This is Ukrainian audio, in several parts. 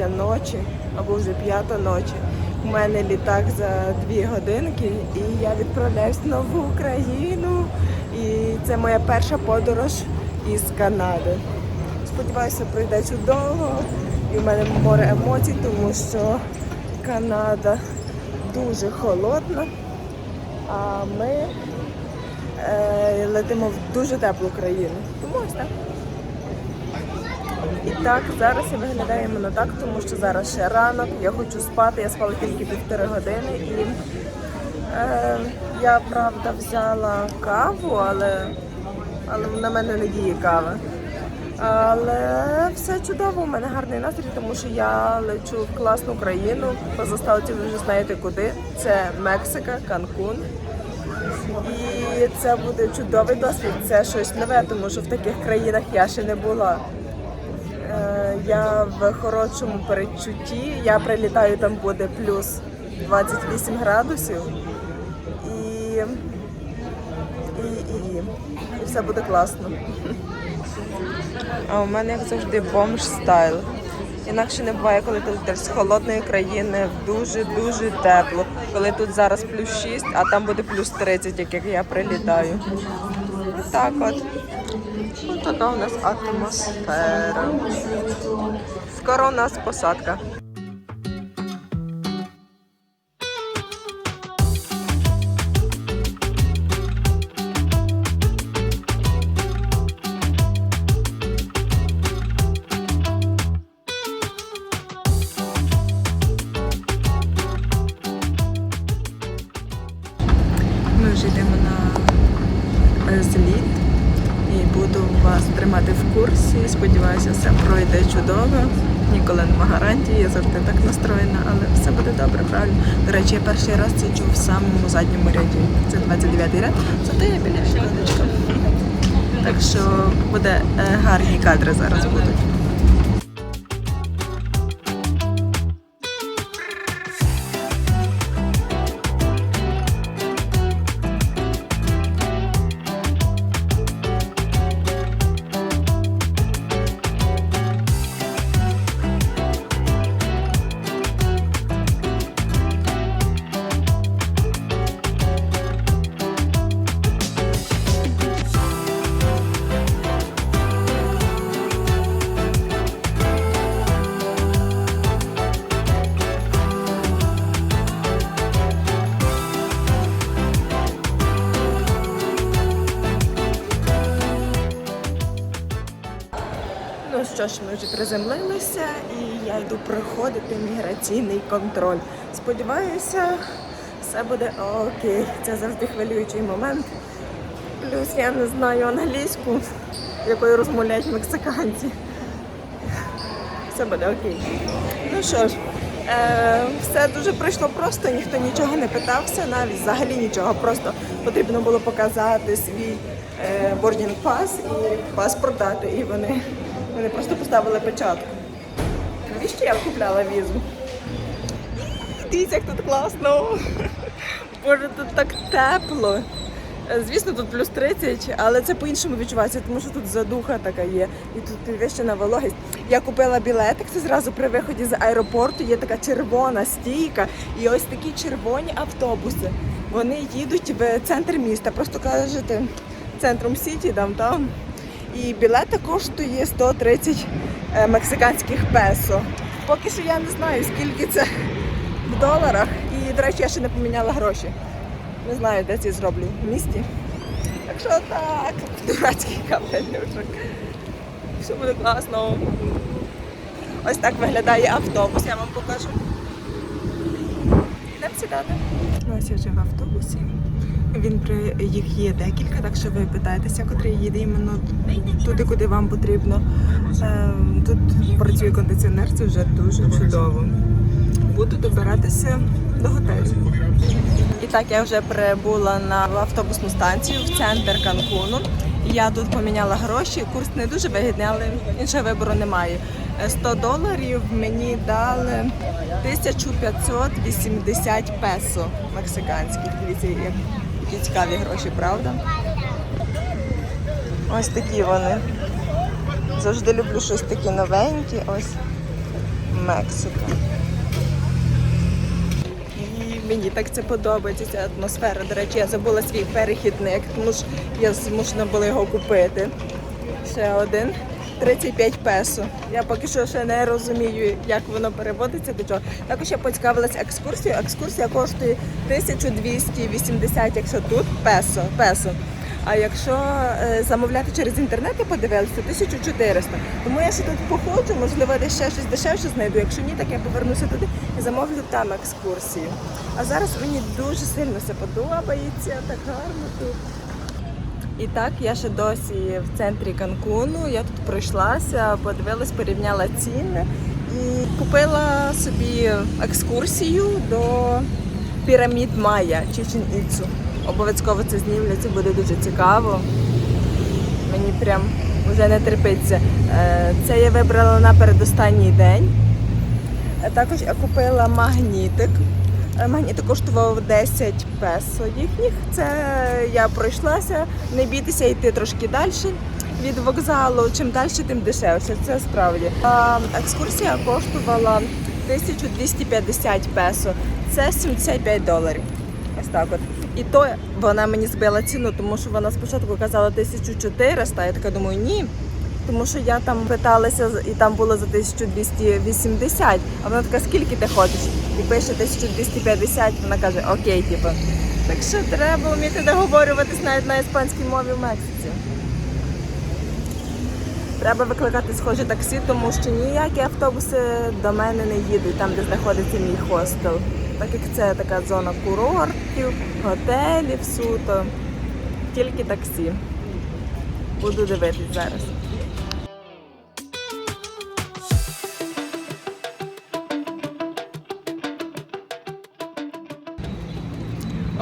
четвертя ночі або вже п'ята ночі. У мене літак за дві годинки, і я відправляюсь в нову Україну. І це моя перша подорож із Канади. Сподіваюся, пройде чудово. І в мене море емоцій, тому що Канада дуже холодна. А ми е, летимо в дуже теплу країну. Тому ось так. І так, зараз я виглядаю іменно так, тому що зараз ще ранок, я хочу спати, я спала тільки півтори години і е, я правда взяла каву, але, але на мене не діє кава. Але все чудово, у мене гарний настрій, тому що я лечу в класну країну. По заставці ви вже знаєте куди. Це Мексика, Канкун. І це буде чудовий досвід, це щось нове, тому що в таких країнах я ще не була. Я в хорошому передчутті. Я прилітаю, там буде плюс 28 градусів. І, і, і, і все буде класно. А у мене, як завжди, бомж стайл. Інакше не буває, коли ти летиш з холодної країни в дуже-дуже тепло. Коли тут зараз плюс 6, а там буде плюс 30, як як я прилітаю. Так от. Ось така у нас атмосфера. Скоро у нас посадка. Ніколи нема гарантії, я завжди так настроєна, але все буде добре, правильно. До речі, я перший раз це чув в самому задньому ряді. Це 29-й ряд, зате я біля щелодочка. Так що буде е, гарні кадри зараз будуть. Що ж, ми вже приземлилися і я йду проходити міграційний контроль. Сподіваюся, все буде окей. Це завжди хвилюючий момент. Плюс я не знаю англійську, якою розмовляють мексиканці. Все буде окей. Ну що ж, е, все дуже пройшло просто, ніхто нічого не питався, навіть взагалі нічого. Просто потрібно було показати свій е, boarding pass і паспорт дати. І вони, вони просто поставили печатку. Навіщо я купляла візу? Дивіться, як тут класно. Боже, тут так тепло. Звісно, тут плюс 30, але це по-іншому відчувається, тому що тут задуха така є. І тут підвищена вологість. Я купила білетик, це зразу при виході з аеропорту є така червона стійка. І ось такі червоні автобуси. Вони їдуть в центр міста. Просто кажете центром Сіті, там там. І білета коштує 130 е, мексиканських песо. Поки що я не знаю, скільки це в доларах. І, до речі, я ще не поміняла гроші. Не знаю, де ці зроблю в місті. Так що так, дурацький капелюшок. Все буде класно. Ось так виглядає автобус, я вам покажу. Йдемо сідати. Ось я вже в автобусі. Він при їх є декілька, так що ви питаєтеся, котрий їде іменно туди, куди вам потрібно. Е, Тут працює кондиціонер, це вже дуже чудово. Буду добиратися до готелю. І так я вже прибула на автобусну станцію в центр Канкуну. Я тут поміняла гроші. Курс не дуже вигідний, але іншого вибору немає. Е, 100 доларів мені дали 1580 песо мексиканських. Дивіться, як- які цікаві гроші, правда? Ось такі вони. Завжди люблю щось таке новеньке. Ось Мексика. І мені так це подобається, ця атмосфера. До речі, я забула свій перехідник, тому що я змушена була його купити. Ще один. 35 песо. Я поки що ще не розумію, як воно переводиться до чого. Також я поцікавилася екскурсією. Екскурсія коштує 1280, якщо тут песо. песо. А якщо е, замовляти через інтернет, я подивилася, 1400. Тому я ще тут походжу, можливо, десь ще щось дешевше знайду. Якщо ні, так я повернуся туди і замовлю там екскурсію. А зараз мені дуже сильно все подобається, так гарно тут. І так, я ще досі в центрі Канкуну. Я тут пройшлася, подивилась, порівняла ціни і купила собі екскурсію до пірамід Майя Чичен Іцу. Обов'язково це знімлю, це буде дуже цікаво. Мені прям вже не терпиться. Е, Це я вибрала на передостанній день. Е, Також я купила магнітик. Е, Магнітик коштував 10 песо їхніх. Це я пройшлася. Не бійтеся йти трошки далі від вокзалу. Чим далі, тим дешевше. Це справді. Екскурсія коштувала 1250 песо. Це 75 доларів. Ось так от. І то вона мені збила ціну, тому що вона спочатку казала 1400. Я така думаю, ні. Тому що я там питалася і там було за 1280, а вона така, скільки ти ходиш? І пише 1250, вона каже, окей, типу. Так що треба вміти договорюватись навіть на іспанській мові в Мексиці. Треба викликати схоже таксі, тому що ніякі автобуси до мене не їдуть, там, де знаходиться мій хостел. Так як це така зона курортів, готелів суто. Тільки таксі. Буду дивитись зараз.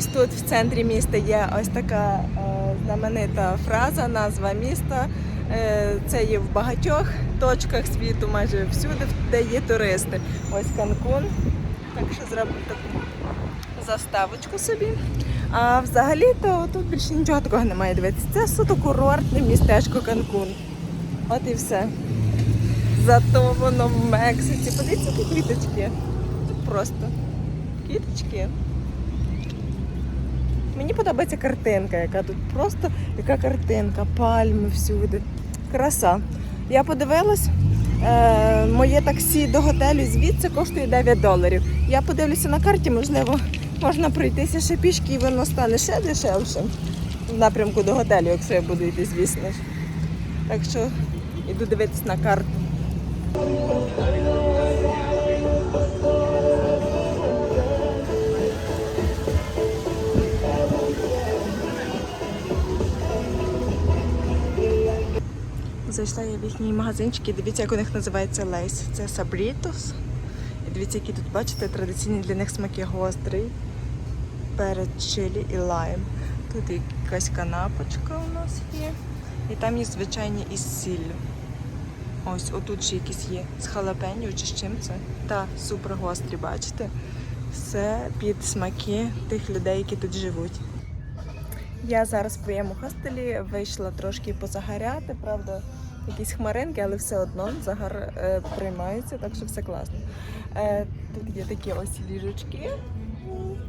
Ось тут в центрі міста є ось така е, знаменита фраза, назва міста. Е, це є в багатьох точках світу, майже всюди, де є туристи. Ось Канкун. Так що зроблю таку заставочку собі. А взагалі-то тут більше нічого такого немає дивитися. Це суто курортне містечко Канкун. От і все. Зато воно в Мексиці. Подивіться, які квіточки. Тут просто квіточки. Мені подобається картинка, яка тут просто яка картинка, пальми всюди. Краса. Я подивилась, е, моє таксі до готелю звідси коштує 9 доларів. Я подивлюся на карті, можливо, можна пройтися ще пішки і воно стане ще дешевше в напрямку до готелю, якщо я буду йти, звісно ж. Так що йду дивитись на карту. Зайшла я в їхній магазинчик дивіться, як у них називається лейс. Це сабрітос. І дивіться, які тут, бачите, традиційні для них смаки гострий, перець чилі і лайм. Тут якась канапочка у нас є. І там є звичайні із сіллю. Ось, отут ще якісь є з халапеньо чи з чим це. Та супер гострі, бачите? Все під смаки тих людей, які тут живуть. Я зараз в своєму хостелі вийшла трошки позагоряти, правда, якісь хмаринки, але все одно загар е, приймається, так що все класно. Е, тут є такі ось ліжечки.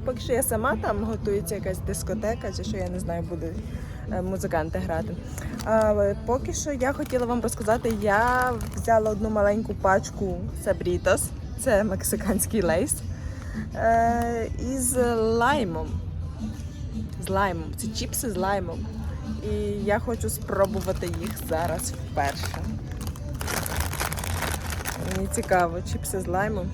Поки що я сама там готується якась дискотека, чи що я не знаю, будуть е, музиканти грати. А поки що я хотіла вам розказати, я взяла одну маленьку пачку Сабрітос, це мексиканський лейс, е, із лаймом з лаймом. Це чіпси з лаймом. І я хочу спробувати їх зараз вперше. Мені цікаво, чіпси з лаймом.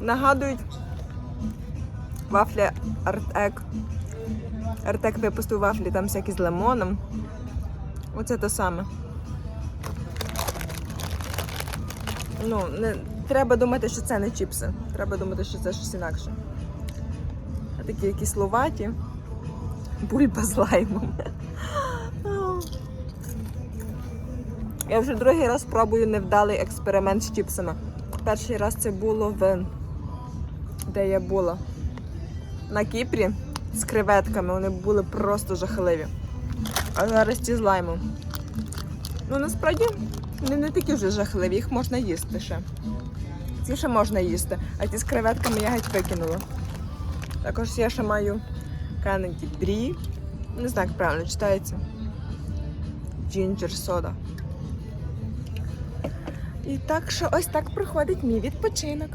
Нагадують вафлі Артек. Артек випустив вафлі там всякі з лимоном. Оце те саме. Ну, не треба думати, що це не чіпси. Треба думати, що це щось інакше. А такі якісь словаті. Бульба з лаймом. Я вже другий раз пробую невдалий експеримент з чіпсами. Перший раз це було в де я була. На Кіпрі з креветками вони були просто жахливі. А зараз ті з лаймом. Ну насправді вони не такі вже жахливі, їх можна їсти ще. Ці ще можна їсти, а ті з креветками я геть викинула. Також я ще маю Кеннеді Дрі. Не знаю, як правильно читається. Джинджер сода. І так що ось так проходить мій відпочинок.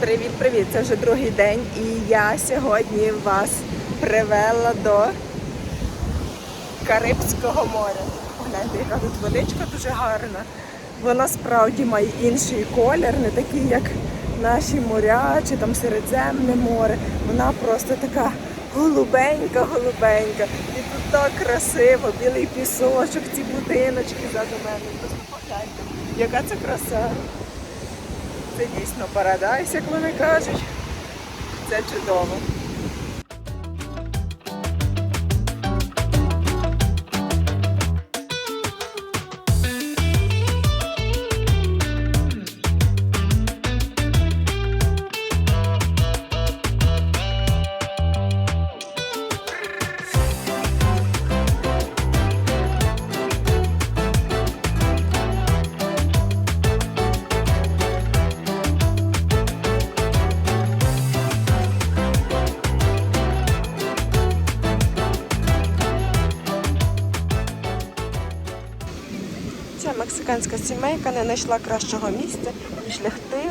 Привіт-привіт! Це вже другий день, і я сьогодні вас привела до Карибського моря. Гляньте, яка тут водичка дуже гарна. Вона справді має інший колір, не такий, як наші моря чи там Середземне море. Вона просто така голубенька, голубенька. І тут так красиво, білий пісочок, ці будиночки ззаду мене. Просто погляньте, яка це краса. Це дійсно парадайс, як вони кажуть. Це чудово. Ця сімейка не знайшла кращого місця, ніж лягти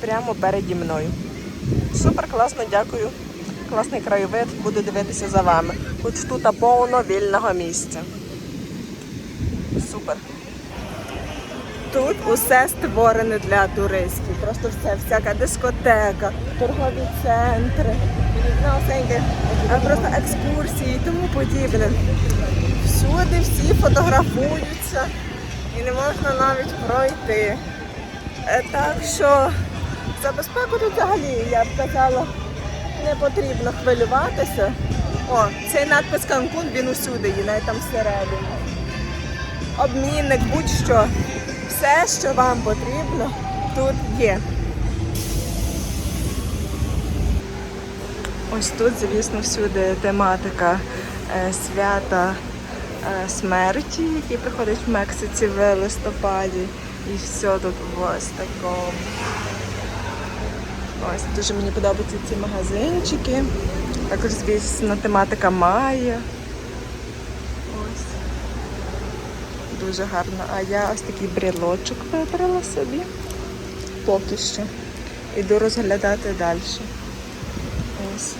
прямо переді мною. Супер класно, дякую. Класний краєвид, буду дивитися за вами. Хоч тут повно вільного місця. Супер. Тут усе створене для туристів. Просто все, всяка дискотека, торгові центри, ну, просто екскурсії і тому подібне. Всюди всі фотографуються і не можна навіть пройти. Е, Так що за безпеку тут взагалі я б казала, не потрібно хвилюватися. О, цей надпис Канкун, він усюди є, навіть там всередині. Обмінник, будь-що. Все, що вам потрібно, тут є. Ось тут, звісно, всюди тематика е, свята смерті, який приходить в Мексиці в листопаді. І все тут ось такому. Ось дуже мені подобаються ці магазинчики. Також, звісно, тематика Майя. Ось. Дуже гарно. А я ось такий брелочок вибрала собі. Поки що. Іду розглядати далі. Ось.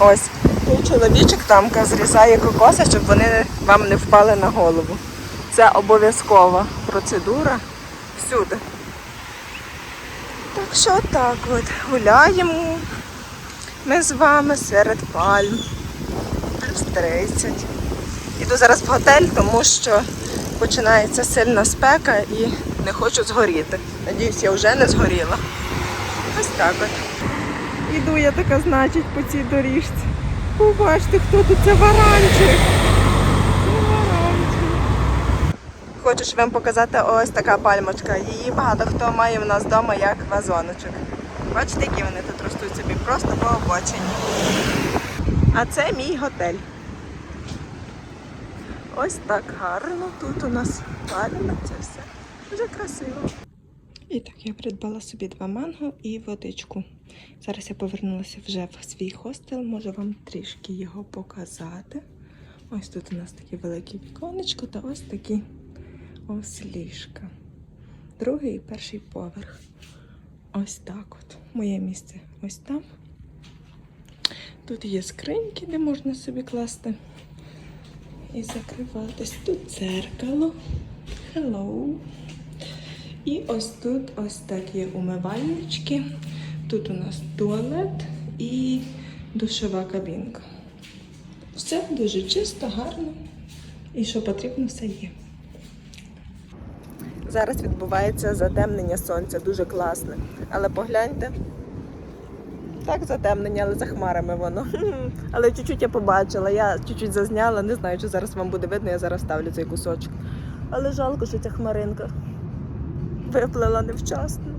Ось той чоловічок там зрізає кокоси, щоб вони вам не впали на голову. Це обов'язкова процедура всюди. Так що так от гуляємо ми з вами серед пальм. Плюс 30. Іду зараз в готель, тому що починається сильна спека і не хочу згоріти. Надіюсь, я вже не згоріла. Ось так от. Іду я така, значить, по цій доріжці. Побачте, хто тут це варанчик. Це варанчик. Хочу вам показати ось така пальмочка. Її багато хто має в нас вдома як вазоночок. Бачите, які вони тут ростуть собі просто по обочині. А це мій готель. Ось так гарно. Тут у нас пальми, це все. Дуже красиво. І так, я придбала собі два манго і водичку. Зараз я повернулася вже в свій хостел, можу вам трішки його показати. Ось тут у нас таке велике віконечко та ось такі ось ліжка. Другий і перший поверх. Ось так от. Моє місце ось там. Тут є скриньки, де можна собі класти і закриватись. Тут дзеркало. Hello. І ось тут ось такі умивальнички. Тут у нас туалет і душова кабінка. Все дуже чисто, гарно. І що потрібно, все є. Зараз відбувається затемнення сонця, дуже класне. Але погляньте. Так, затемнення, але за хмарами воно. Але чуть-чуть я побачила, я чуть-чуть зазняла, не знаю, чи зараз вам буде видно, я зараз ставлю цей кусочок. Але жалко, що ця хмаринка виплила невчасно.